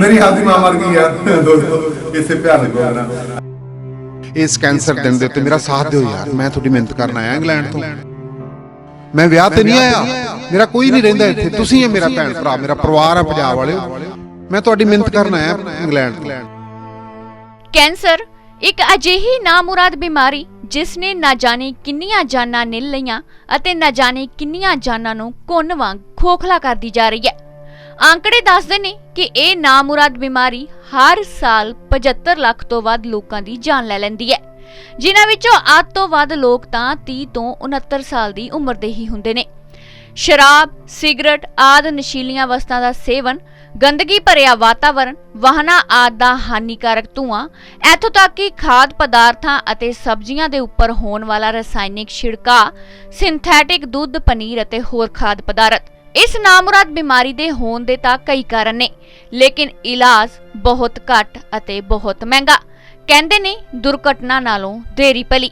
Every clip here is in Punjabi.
ਮੇਰੀ ਆਪਦੀ ਮਾਂ ਮਰ ਗਈ ਯਾਰ ਦੋਸਤੋ ਇਸੇ ਭਿਆਨਕ ਹੋਣਾ ਇਸ ਕੈਂਸਰ ਦਿਨ ਦੇ ਉੱਤੇ ਮੇਰਾ ਸਾਥ ਦਿਓ ਯਾਰ। ਮੈਂ ਤੁਹਾਡੀ ਮਿਹਨਤ ਕਰਨ ਆਇਆ ਇੰਗਲੈਂਡ ਤੋਂ। ਮੈਂ ਵਿਆਹ ਤੇ ਨਹੀਂ ਆਇਆ। ਮੇਰਾ ਕੋਈ ਨਹੀਂ ਰਹਿੰਦਾ ਇੱਥੇ। ਤੁਸੀਂ ਹੈ ਮੇਰਾ ਭੈਣ ਭਰਾ ਮੇਰਾ ਪਰਿਵਾਰ ਆ ਪੰਜਾਬ ਵਾਲਿਓ। ਮੈਂ ਤੁਹਾਡੀ ਮਿਹਨਤ ਕਰਨ ਆਇਆ ਇੰਗਲੈਂਡ ਤੋਂ। ਕੈਂਸਰ ਇੱਕ ਅਜਿਹੀ ਨਾਮੁਰਾਦ ਬਿਮਾਰੀ ਜਿਸ ਨੇ ਨਾ ਜਾਣੇ ਕਿੰਨੀਆਂ ਜਾਨਾਂ ਨਿਲ ਲਈਆਂ ਅਤੇ ਨਾ ਜਾਣੇ ਕਿੰਨੀਆਂ ਜਾਨਾਂ ਨੂੰ ਕੁੰਨ ਵਾਂਗ ਖੋਖਲਾ ਕਰਦੀ ਜਾ ਰਹੀ ਹੈ। ਆંકੜੇ ਦੱਸਦੇ ਨੇ ਕਿ ਇਹ ਨਾਮੁਰਾਦ ਬਿਮਾਰੀ ਹਰ ਸਾਲ 75 ਲੱਖ ਤੋਂ ਵੱਧ ਲੋਕਾਂ ਦੀ ਜਾਨ ਲੈ ਲੈਂਦੀ ਹੈ। ਜਿਨ੍ਹਾਂ ਵਿੱਚੋਂ ਅੱਧ ਤੋਂ ਵੱਧ ਲੋਕ ਤਾਂ 30 ਤੋਂ 69 ਸਾਲ ਦੀ ਉਮਰ ਦੇ ਹੀ ਹੁੰਦੇ ਨੇ। ਸ਼ਰਾਬ, ਸਿਗਰਟ ਆਦਿ ਨਸ਼ੀਲੀਆਂ ਵਸਤਾਂ ਦਾ ਸੇਵਨ, ਗੰਦਗੀ ਭਰਿਆ ਵਾਤਾਵਰਣ, ਵਾਹਨਾਂ ਆਦਿ ਦਾ ਹਾਨੀਕਾਰਕ ਧੂਆਂ, ਇੱਥੋਂ ਤੱਕ ਕਿ ਖਾਦ ਪਦਾਰਥਾਂ ਅਤੇ ਸਬਜ਼ੀਆਂ ਦੇ ਉੱਪਰ ਹੋਣ ਵਾਲਾ ਰਸਾਇਣਿਕ ਛਿੜਕਾਅ, ਸਿੰਥੈਟਿਕ ਦੁੱਧ, ਪਨੀਰ ਅਤੇ ਹੋਰ ਖਾਦ ਪਦਾਰਥ। ਇਸ ਨਾਮੁਰਾਦ ਬਿਮਾਰੀ ਦੇ ਹੋਣ ਦੇ ਤਾਂ ਕਈ ਕਾਰਨ ਨੇ, ਲੇਕਿਨ ਇਲਾਜ ਬਹੁਤ ਘੱਟ ਅਤੇ ਬਹੁਤ ਮਹਿੰਗਾ। ਕਹਿੰਦੇ ਨੇ ਦੁਰਘਟਨਾ ਨਾਲੋਂ ਦੇਰੀ ਭਲੀ।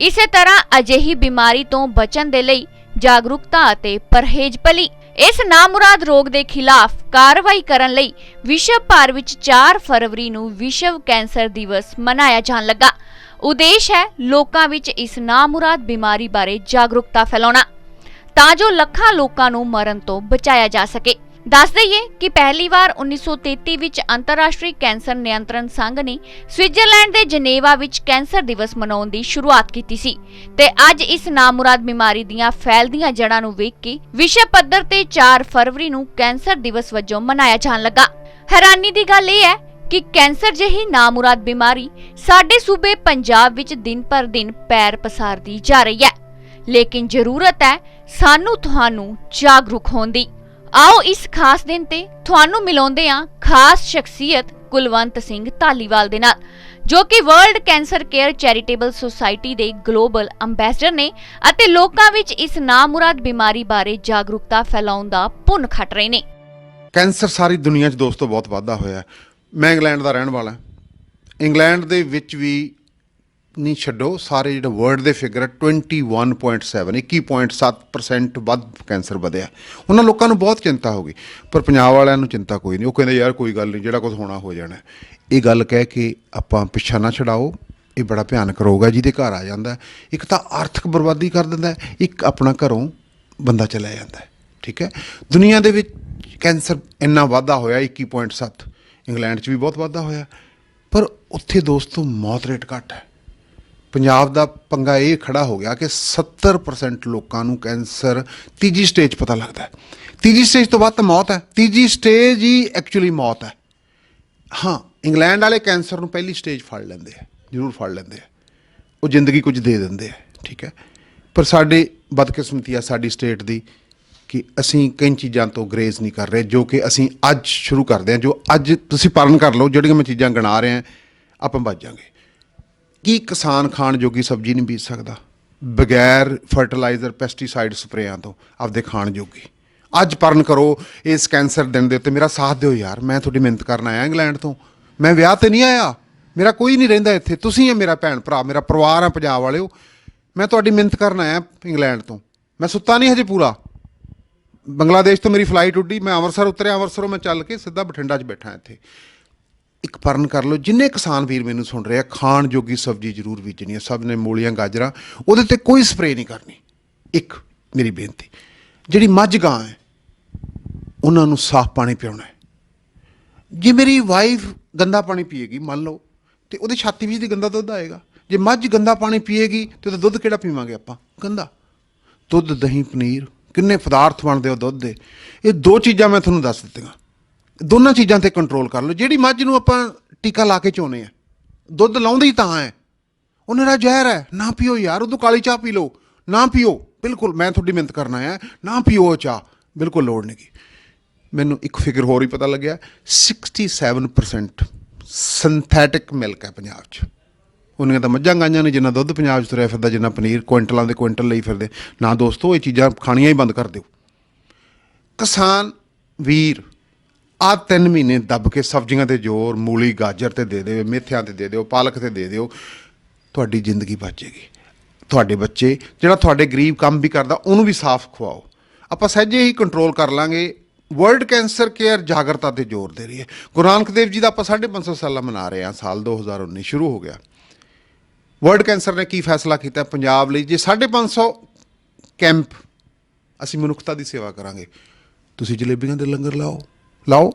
ਇਸੇ ਤਰ੍ਹਾਂ ਅਜਿਹੀ ਬਿਮਾਰੀ ਤੋਂ ਬਚਣ ਦੇ ਲਈ ਜਾਗਰੂਕਤਾ ਅਤੇ ਪਰਹੇਜ਼ ਭਲੀ। ਇਸ ਨਾਮੁਰਾਦ ਰੋਗ ਦੇ ਖਿਲਾਫ ਕਾਰਵਾਈ ਕਰਨ ਲਈ ਵਿਸ਼ਵ ਭਰ ਵਿੱਚ 4 ਫਰਵਰੀ ਨੂੰ ਵਿਸ਼ਵ ਕੈਂਸਰ ਦਿਵਸ ਮਨਾਇਆ ਜਾਣ ਲੱਗਾ। ਉਦੇਸ਼ ਹੈ ਲੋਕਾਂ ਵਿੱਚ ਇਸ ਨਾਮੁਰਾਦ ਬਿਮਾਰੀ ਬਾਰੇ ਜਾਗਰੂਕਤਾ ਫੈਲਾਉਣਾ। ਤਾਂ ਜੋ ਲੱਖਾਂ ਲੋਕਾਂ ਨੂੰ ਮਰਨ ਤੋਂ ਬਚਾਇਆ ਜਾ ਸਕੇ। ਦੱਸ ਦਈਏ ਕਿ ਪਹਿਲੀ ਵਾਰ 1933 ਵਿੱਚ ਅੰਤਰਰਾਸ਼ਟਰੀ ਕੈਂਸਰ ਨਿਯੰਤਰਣ ਸੰਘ ਨੇ ਸਵਿਟਜ਼ਰਲੈਂਡ ਦੇ ਜਨੇਵਾ ਵਿੱਚ ਕੈਂਸਰ ਦਿਵਸ ਮਨਾਉਣ ਦੀ ਸ਼ੁਰੂਆਤ ਕੀਤੀ ਸੀ ਤੇ ਅੱਜ ਇਸ ਨਾਮੁਰਾਦ ਬਿਮਾਰੀ ਦੀਆਂ ਫੈਲਦੀਆਂ ਜੜ੍ਹਾਂ ਨੂੰ ਵੇਖ ਕੇ ਵਿਸ਼ਵ ਪੱਧਰ ਤੇ 4 ਫਰਵਰੀ ਨੂੰ ਕੈਂਸਰ ਦਿਵਸ ਵਜੋਂ ਮਨਾਇਆ ਜਾਣ ਲੱਗਾ। ਹੈਰਾਨੀ ਦੀ ਗੱਲ ਇਹ ਹੈ ਕਿ ਕੈਂਸਰ ਜਿਹੀ ਨਾਮੁਰਾਦ ਬਿਮਾਰੀ ਸਾਡੇ ਸੂਬੇ ਪੰਜਾਬ ਵਿੱਚ ਦਿਨ ਪਰ ਦਿਨ ਪੈਰ ਪਸਾਰਦੀ ਜਾ ਰਹੀ ਹੈ। ਲੇਕਿਨ ਜ਼ਰੂਰਤ ਹੈ ਸਾਨੂੰ ਤੁਹਾਨੂੰ ਜਾਗਰੂਕ ਹੋਣ ਦੀ। ਆਓ ਇਸ ਖਾਸ ਦਿਨ ਤੇ ਤੁਹਾਨੂੰ ਮਿਲਾਉਂਦੇ ਹਾਂ ਖਾਸ ਸ਼ਖਸੀਅਤ ਕੁਲਵੰਤ ਸਿੰਘ ਧਾਲੀਵਾਲ ਦੇ ਨਾਲ, ਜੋ ਕਿ world cancer care charitable society ਦੇ ਗਲੋਬਲ ਅੰਬੈਸਡਰ ਨੇ ਅਤੇ ਲੋਕਾਂ ਵਿੱਚ ਇਸ ਨਾਮੁਰਾਦ ਬਿਮਾਰੀ ਬਾਰੇ ਜਾਗਰੂਕਤਾ ਫੈਲਾਉਣ ਦਾ ਪੁੰਨ ਖੱਟ ਰਹੇ ਨੇ। ਕੈਂਸਰ ਸਾਰੀ ਦੁਨੀਆ 'ਚ ਦੋਸਤੋ ਬਹੁਤ ਵਾਧਾ ਹੋਇਆ ਮੈਂ ਇੰਗਲੈਂਡ ਦਾ ਰਹਿਣ ਵਾਲਾ ਇੰਗਲੈਂਡ ਦੇ ਵਿੱਚ ਵੀ ਨਹੀਂ ਛੱਡੋ, ਸਾਰੇ ਜਿਹੜਾ ਵਰਲਡ ਦੇ ਫਿਗਰ 21.7 21.7% ਵੱਧ ਕੈਂਸਰ ਵਧਿਆ। ਉਹਨਾਂ ਲੋਕਾਂ ਨੂੰ ਬਹੁਤ ਚਿੰਤਾ ਹੋ ਗਈ, ਪਰ ਪੰਜਾਬ ਵਾਲਿਆਂ ਨੂੰ ਚਿੰਤਾ ਕੋਈ ਨਹੀਂ। ਉਹ ਕਹਿੰਦੇ, ਯਾਰ, ਕੋਈ ਗੱਲ ਨਹੀਂ, ਜਿਹੜਾ ਕੁਝ ਹੋਣਾ, ਹੋ ਜਾਣਾ ਇਹ ਗੱਲ ਕਹਿ ਕੇ ਆਪਾਂ ਪਿੱਛਾ ਨਾ ਛਡਾਓ। ਇਹ ਬੜਾ ਭਿਆਨਕ ਰੋਗ ਹੈ ਜਿਹਦੇ ਘਰ ਆ ਜਾਂਦਾ ਇੱਕ ਤਾਂ ਆਰਥਿਕ ਬਰਬਾਦੀ ਕਰ ਦਿੰਦਾ ਇੱਕ ਆਪਣਾ ਘਰੋਂ ਬੰਦਾ ਚਲਾ ਜਾਂਦਾ ਠੀਕ ਹੈ? ਦੁਨੀਆ ਦੇ ਵਿੱਚ ਕੈਂਸਰ ਇੰਨਾ ਵਾਧਾ ਹੋਇਆ 21.7 ਇੰਗਲੈਂਡ 'ਚ ਵੀ ਬਹੁਤ ਵਾਧਾ ਹੋਇਆ। ਪਰ ਉੱਥੇ ਦੋਸਤੋ, ਮੌਤ ਰੇਟ ਘੱਟ ਹੈ। ਪੰਜਾਬ ਦਾ ਪੰਗਾ ਇਹ ਖੜਾ ਹੋ ਗਿਆ ਕਿ 70% ਲੋਕਾਂ ਨੂੰ ਕੈਂਸਰ ਤੀਜੀ ਸਟੇਜ ਪਤਾ ਲੱਗਦਾ ਹੈ। ਤੀਜੀ ਸਟੇਜ ਤੋਂ ਬਾਅਦ ਤਾਂ ਮੌਤ ਹੈ। ਤੀਜੀ ਸਟੇਜ ਹੀ ਐਕਚੁਅਲੀ ਮੌਤ ਹੈ। ਹਾਂ, ਇੰਗਲੈਂਡ ਵਾਲੇ ਕੈਂਸਰ ਨੂੰ ਪਹਿਲੀ ਸਟੇਜ ਫੜ ਲੈਂਦੇ ਆ ਜ਼ਰੂਰ ਫੜ ਲੈਂਦੇ ਆ ਉਹ ਜ਼ਿੰਦਗੀ ਕੁਝ ਦੇ ਦਿੰਦੇ ਆ ਠੀਕ ਹੈ? ਪਰ ਸਾਡੇ ਬਦਕਿਸਮਤੀ ਆ ਸਾਡੀ ਸਟੇਟ ਦੀ ਕਿ ਅਸੀਂ ਕਈ ਚੀਜ਼ਾਂ ਤੋਂ ਗਰੇਜ਼ ਨਹੀਂ ਕਰ ਰਹੇ, ਜੋ ਕਿ ਅਸੀਂ ਅੱਜ ਸ਼ੁਰੂ ਕਰਦੇ ਹਾਂ, ਜੋ ਅੱਜ ਤੁਸੀਂ ਪਾਲਣ ਕਰ ਲਓ, ਜਿਹੜੀਆਂ ਮੈਂ ਚੀਜ਼ਾਂ ਗਿਣਾ ਰਿਹਾ, ਆਪਾਂ ਬਚ ਜਾਾਂਗੇ। ਕੀ ਕਿਸਾਨ ਖਾਣ ਜੋਗੀ ਸਬਜ਼ੀ ਨਹੀਂ ਬੀਜ ਸਕਦਾ? ਬਗੈਰ ਫਰਟੀਲਾਈਜ਼ਰ ਪੈਸਟੀਸਾਈਡ ਸਪਰੇਆਂ ਤੋਂ ਆਪਦੇ ਖਾਣ ਜੋਗੀ। ਅੱਜ ਪਰਨ ਕਰੋ, ਇਸ ਕੈਂਸਰ ਦਿਨ ਦੇ ਉੱਤੇ ਮੇਰਾ ਸਾਥ ਦਿਓ ਯਾਰ। ਮੈਂ ਤੁਹਾਡੀ ਮਿਹਨਤ ਕਰਨ ਆਇਆ ਇੰਗਲੈਂਡ ਤੋਂ। ਮੈਂ ਵਿਆਹ ਤੇ ਨਹੀਂ ਆਇਆ। ਮੇਰਾ ਕੋਈ ਨਹੀਂ ਰਹਿੰਦਾ ਇੱਥੇ। ਤੁਸੀਂ ਆ ਮੇਰਾ ਭੈਣ ਭਰਾ, ਮੇਰਾ ਪਰਿਵਾਰ ਆ ਪੰਜਾਬ ਵਾਲਿਓ। ਮੈਂ ਤੁਹਾਡੀ ਮਿਹਨਤ ਕਰਨ ਆਇਆ ਇੰਗਲੈਂਡ ਤੋਂ। ਮੈਂ ਸੁੱਤਾ ਨਹੀਂ ਹਜੇ ਪੂਰਾ। ਬੰਗਲਾਦੇਸ਼ ਤੋਂ ਮੇਰੀ ਫਲਾਈਟ ਉੱਡੀ। ਮੈਂ ਅੰਮ੍ਰਿਤਸਰ ਉਤਰਿਆ। ਅੰਮ੍ਰਿਤਸਰੋਂ ਮੈਂ ਚੱਲ ਕੇ ਸਿੱਧਾ ਬਠਿੰਡਾ 'ਚ ਬੈਠਾ ਇੱਥੇ। ਇੱਕ ਪਰਨ ਕਰ ਲਓ। ਜਿੰਨੇ ਕਿਸਾਨ ਵੀਰ ਮੈਨੂੰ ਸੁਣ ਰਹੇ ਆ, ਖਾਣ ਜੋਗੀ ਸਬਜ਼ੀ ਜ਼ਰੂਰ ਬੀਜਣੀ ਹੈ ਸਭ ਨੇ ਮੂਲੀਆਂ, ਗਾਜਰਾਂ, ਉਹਦੇ ਤੇ ਕੋਈ ਸਪਰੇਅ ਨਹੀਂ ਕਰਨੀ। ਇੱਕ, ਮੇਰੀ ਬੇਨਤੀ, ਜਿਹੜੀ ਮੱਝ ਗਾਂ ਹੈ, ਉਹਨਾਂ ਨੂੰ ਸਾਫ਼ ਪਾਣੀ ਪਿਆਉਣਾ ਹੈ। ਜੇ ਮੇਰੀ ਵਾਈਫ ਗੰਦਾ ਪਾਣੀ ਪੀਏਗੀ, ਮੰਨ ਲਓ, ਤੇ ਉਹਦੇ ਛਾਤੀ ਵਿੱਚ ਦੀ ਗੰਦਾ ਦੁੱਧ ਆਏਗਾ। ਜੇ ਮੱਝ ਗੰਦਾ ਪਾਣੀ ਪੀਏਗੀ, ਤੇ ਉਹਦਾ ਦੁੱਧ ਕਿਹੜਾ ਪੀਵਾਂਗੇ ਆਪਾਂ? ਗੰਦਾ। ਦੁੱਧ, ਦਹੀਂ, ਪਨੀਰ, ਕਿੰਨੇ ਪਦਾਰਥ ਬਣਦੇ ਉਹ ਦੁੱਧ ਦੇ? ਇਹ ਦੋ ਚੀਜ਼ਾਂ ਮੈਂ ਤੁਹਾਨੂੰ ਦੱਸ ਦਿੱਤੀਆਂ। ਦੋਨਾਂ ਚੀਜ਼ਾਂ ਤੇ ਕੰਟਰੋਲ ਕਰ ਲਓ। ਜਿਹੜੀ ਮੱਝ ਨੂੰ ਆਪਾਂ ਟੀਕਾ ਲਾ ਕੇ ਚੋਨੇ ਆ, ਦੁੱਧ ਲਾਉਂਦੇ ਹੀ ਤਾਂ ਹੈ। ਉਹ ਨਿਰਾ ਜ਼ਹਿਰ ਹੈ, ਨਾ ਪੀਓ ਯਾਰ ਉਦੋਂ ਕਾਲੀ ਚਾਹ ਪੀ ਲਓ, ਨਾ ਪੀਓ। ਬਿਲਕੁਲ, ਮੈਂ ਤੁਹਾਡੀ ਮਿਹਨਤ ਕਰਨਾ ਹੈ ਨਾ ਪੀਓ ਚਾਹ, ਬਿਲਕੁਲ ਲੋੜ ਨਹੀਂ ਗੀ। ਮੈਨੂੰ ਇੱਕ ਫਿਗਰ ਹੋਰ ਹੀ ਪਤਾ ਲੱਗਿਆ 67% ਸਿੰਥੈਟਿਕ ਮਿਲਕ ਹੈ ਪੰਜਾਬ 'ਚ। ਉਹਨੀਆਂ ਤਾਂ ਮੱਝਾਂ ਗਾਈਆਂ ਨੇ, ਜਿੰਨਾ ਦੁੱਧ ਪੰਜਾਬ 'ਚ ਤੁਰਿਆ ਫਿਰਦਾ, ਜਿੰਨਾ ਪਨੀਰ ਕੁਇੰਟਲਾਂ ਦੇ ਕੁਇੰਟਲ ਲਈ ਫਿਰਦੇ। ਨਾ ਦੋਸਤੋ, ਇਹ ਚੀਜ਼ਾਂ ਖਾਣੀਆਂ ਹੀ ਬੰਦ ਕਰ ਦਿਓ। ਕਿਸਾਨ ਵੀਰ ਆ ਤਿੰਨ ਮਹੀਨੇ ਦੱਬ ਕੇ ਸਬਜ਼ੀਆਂ ਤੇ ਜ਼ੋਰ, ਮੂਲੀ, ਗਾਜਰ ਤੇ ਦੇ ਦਿਓ, ਮੇਥਿਆਂ ਤੇ ਦੇ ਦਿਓ, ਪਾਲਕ ਤੇ ਦੇ ਦਿਓ, ਤੁਹਾਡੀ ਜ਼ਿੰਦਗੀ ਬਚੇਗੀ ਤੁਹਾਡੇ ਬੱਚੇ, ਜਿਹੜਾ ਤੁਹਾਡੇ ਗਰੀਬ ਕੰਮ ਵੀ ਕਰਦਾ, ਉਹਨੂੰ ਵੀ ਸਾਫ਼ ਖਵਾਓ। ਆਪਾਂ ਸਹਿਜੇ ਹੀ ਕੰਟਰੋਲ ਕਰ ਲਾਂਗੇ। ਵਰਲਡ ਕੈਂਸਰ ਕੇਅਰ ਜਾਗਰਤਾ ਤੇ ਜ਼ੋਰ ਦੇ ਰਹੀ ਹੈ। ਗੁਰੂ ਨਾਨਕ ਦੇਵ ਜੀ ਦਾ ਆਪਾਂ 550 ਸਾਲਾ ਮਨਾ ਰਹੇ ਹਾਂ, ਸਾਲ 2019 ਸ਼ੁਰੂ ਹੋ ਗਿਆ। ਵਰਲਡ ਕੈਂਸਰ ਨੇ ਕੀ ਫੈਸਲਾ ਕੀਤਾ ਪੰਜਾਬ ਲਈ? ਜੇ 550 ਕੈਂਪ ਅਸੀਂ ਮਨੁੱਖਤਾ ਦੀ ਸੇਵਾ ਕਰਾਂਗੇ, ਤੁਸੀਂ ਜਲੇਬੀਆਂ ਦੇ ਲੰਗਰ ਲਾਓ। ਲਾਓ।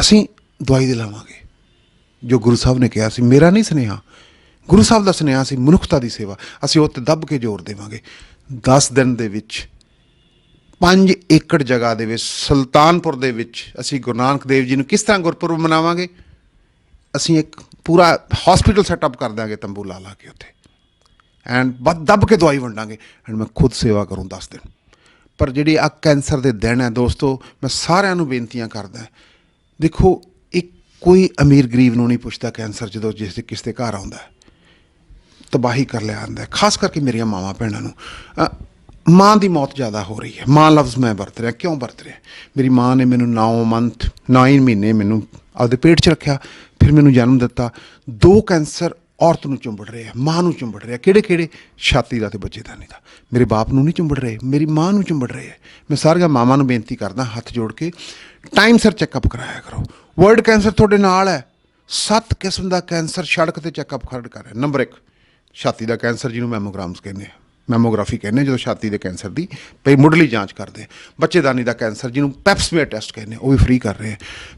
ਅਸੀਂ ਦਵਾਈ ਦਿਲਾਵਾਂਗੇ ਜੋ ਗੁਰੂ ਸਾਹਿਬ ਨੇ ਕਿਹਾ ਸੀ, ਮੇਰਾ ਨਹੀਂ ਸੁਨੇਹਾ। ਗੁਰੂ ਸਾਹਿਬ ਦਾ ਸੁਨੇਹਾ ਸੀ, ਮਨੁੱਖਤਾ ਦੀ ਸੇਵਾ। ਅਸੀਂ ਉਹ ਤੇ ਦੱਬ ਕੇ ਜ਼ੋਰ ਦੇਵਾਂਗੇ। 10 ਦਿਨ ਦੇ ਵਿੱਚ 5 ਏਕੜ ਜਗ੍ਹਾ ਦੇ ਵਿੱਚ, ਸੁਲਤਾਨਪੁਰ ਦੇ ਵਿੱਚ, ਅਸੀਂ ਗੁਰੂ ਨਾਨਕ ਦੇਵ ਜੀ ਨੂੰ ਕਿਸ ਤਰ੍ਹਾਂ ਗੁਰਪੁਰਬ ਮਨਾਵਾਂਗੇ? ਅਸੀਂ ਇੱਕ ਪੂਰਾ ਹਸਪੀਟਲ ਸੈਟਅਪ ਕਰ ਦਾਂਗੇ ਤੰਬੂ ਲਾ ਲਾ ਕੇ ਉੱਥੇ। ਐਂਡ ਬੱਦ ਦੱਬ ਕੇ ਦਵਾਈ ਵੰਡਾਂਗੇ। ਐਂਡ ਮੈਂ ਖੁਦ ਸੇਵਾ ਕਰੂੰ 10 ਦਿਨ। ਪਰ ਜਿਹੜੀ ਆ ਕੈਂਸਰ ਦੇ ਦਿਨ ਹੈ ਦੋਸਤੋ, ਮੈਂ ਸਾਰਿਆਂ ਨੂੰ ਬੇਨਤੀਆਂ ਕਰਦਾ ਦੇਖੋ ਇੱਕ ਕੋਈ ਅਮੀਰ ਗਰੀਬ ਨੂੰ ਨਹੀਂ ਪੁੱਛਦਾ ਕੈਂਸਰ ਜਦੋਂ ਜਿਸ ਕਿਸੇ ਦੇ ਘਰ ਆਉਂਦਾ ਤਬਾਹੀ ਕਰ ਲਿਆ ਆਂਦਾ ਖਾਸ ਕਰਕੇ ਮੇਰੀਆਂ ਮਾਵਾਂ ਭੈਣਾਂ ਨੂੰ। ਮਾਂ ਦੀ ਮੌਤ ਜ਼ਿਆਦਾ ਹੋ ਰਹੀ ਹੈ। ਮਾਂ ਲਫ਼ਜ਼ ਮੈਂ ਵਰਤ ਰਿਹਾ, ਕਿਉਂ ਵਰਤ ਰਿਹਾ? ਮੇਰੀ ਮਾਂ ਨੇ ਮੈਨੂੰ 9 ਮੰਥ 9 ਮਹੀਨੇ ਮੈਨੂੰ ਆਪਦੇ ਪੇਟ 'ਚ ਰੱਖਿਆ, ਫਿਰ ਮੈਨੂੰ ਜਨਮ ਦਿੱਤਾ। ਦੋ ਕੈਂਸਰ ਔਰਤ ਨੂੰ ਚੁੰਬੜ ਰਹੇ ਆ ਮਾਂ ਨੂੰ ਚੁੰਬੜ ਰਿਹਾ, ਕਿਹੜੇ ਕਿਹੜੇ ਛਾਤੀ ਦਾ ਤੇ ਬੱਚੇਦਾਨੀ ਦਾ। ਮੇਰੇ ਬਾਪ ਨੂੰ ਨਹੀਂ ਚੁੰਬੜ ਰਹੇ, ਮੇਰੀ ਮਾਂ ਨੂੰ ਚੁੰਬੜ ਰਹੇ। ਆ ਮੈਂ ਸਾਰੀਆਂ ਮਾਵਾਂ ਨੂੰ ਬੇਨਤੀ ਕਰਦਾ, ਹੱਥ ਜੋੜ ਕੇ ਟਾਈਮ ਸਿਰ ਚੈੱਕਅਪ ਕਰਾਇਆ ਕਰੋ। ਵਰਲਡ ਕੈਂਸਰ ਤੁਹਾਡੇ ਨਾਲ ਹੈ। ਸੱਤ ਕਿਸਮ ਦਾ ਕੈਂਸਰ ਸੜਕ ਤੇ ਚੈੱਕਅਪ ਖੜ ਕਰ ਰਿਹਾ। ਨੰਬਰ 1 ਛਾਤੀ ਦਾ ਕੈਂਸਰ ਜਿਹਨੂੰ ਮੈਮੋਗ੍ਰਾਮਸ ਕਹਿੰਦੇ ਆ। ਮੈਮੋਗ੍ਰਾਫੀ ਕਹਿੰਦੇ ਜਦੋਂ ਛਾਤੀ ਦੇ ਕੈਂਸਰ ਦੀ ਪਈ ਮੁੱਢਲੀ ਜਾਂਚ ਕਰਦੇ ਬੱਚੇਦਾਨੀ ਦਾ ਕੈਂਸਰ ਜਿਹਨੂੰ ਪੈਪਸਮੀਅਰ ਟੈਸਟ ਕਹਿੰਦੇ ਉਹ ਵੀ ਫ੍ਰੀ ਕਰ ਰਹੇ ਆ।